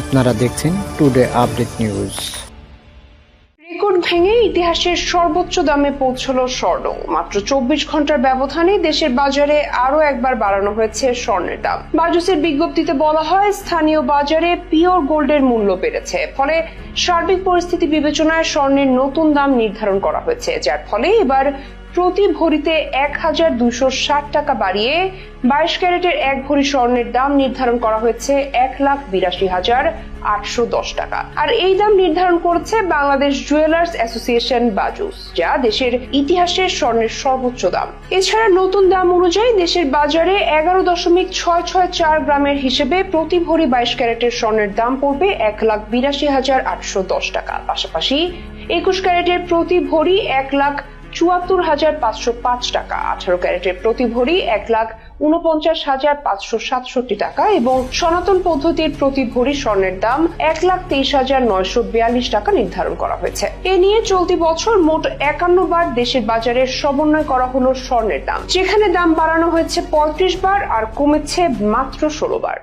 আপনারা দেখছেন today update news record ভেঙে ইতিহাসের সর্বোচ্চ দামে পৌঁছল স্বর্ণ মাত্র চব্বিশ ঘণ্টার ব্যবধানে দেশের বাজারে আরও একবার বাড়ানো হয়েছে স্বর্ণের দাম। বাজুসের বিজ্ঞপ্তিতে বলা হয়, স্থানীয় বাজারে পিওর গোল্ডের মূল্য বেড়েছে। ফলে সার্বিক পরিস্থিতি বিবেচনায় স্বর্ণের নতুন দাম নির্ধারণ করা হয়েছে, যার ফলে এবার প্রতি ভরিতে এক হাজার দুশো ষাট টাকা বাড়িয়ে বাইশ ক্যারেটের এক ভরি স্বর্ণের দাম নির্ধারণ করা হয়েছে এক লাখ বিরাশি হাজার আটশো দশ টাকা। আর এই দাম নির্ধারণ করেছে বাংলাদেশ জুয়েলার্স অ্যাসোসিয়েশন বাজুস, যা দেশের ইতিহাসের স্বর্ণের সর্বোচ্চ দাম। এছাড়া নতুন দাম অনুযায়ী দেশের বাজারে এগারো দশমিক ছয় ছয় চার গ্রামের হিসেবে প্রতি ভরি বাইশ ক্যারেটের স্বর্ণের দাম পড়বে এক লাখ বিরাশি হাজার আটশো দশ টাকা। পাশাপাশি একুশ ক্যারেটের প্রতি ভরি এক লাখ চুয়াত্তর হাজার পাঁচশো পাঁচ টাকা। আঠারো ক্যারেটের প্রতি ভরি এক লাখ উনপঞ্চাশ হাজার পাঁচশো সাতষট্টি টাকা এবং সনাতন পদ্ধতির প্রতি ভরি স্বর্ণের দাম এক লাখ তেইশ হাজার নয়শো বিয়াল্লিশ টাকা নির্ধারণ করা হয়েছে। এ নিয়ে চলতি বছর মোট একান্ন বার দেশের বাজারে সমন্বয় করা হলো স্বর্ণের দাম, যেখানে দাম বাড়ানো হয়েছে পঁয়ত্রিশ বার আর কমেছে মাত্র ষোলো বার।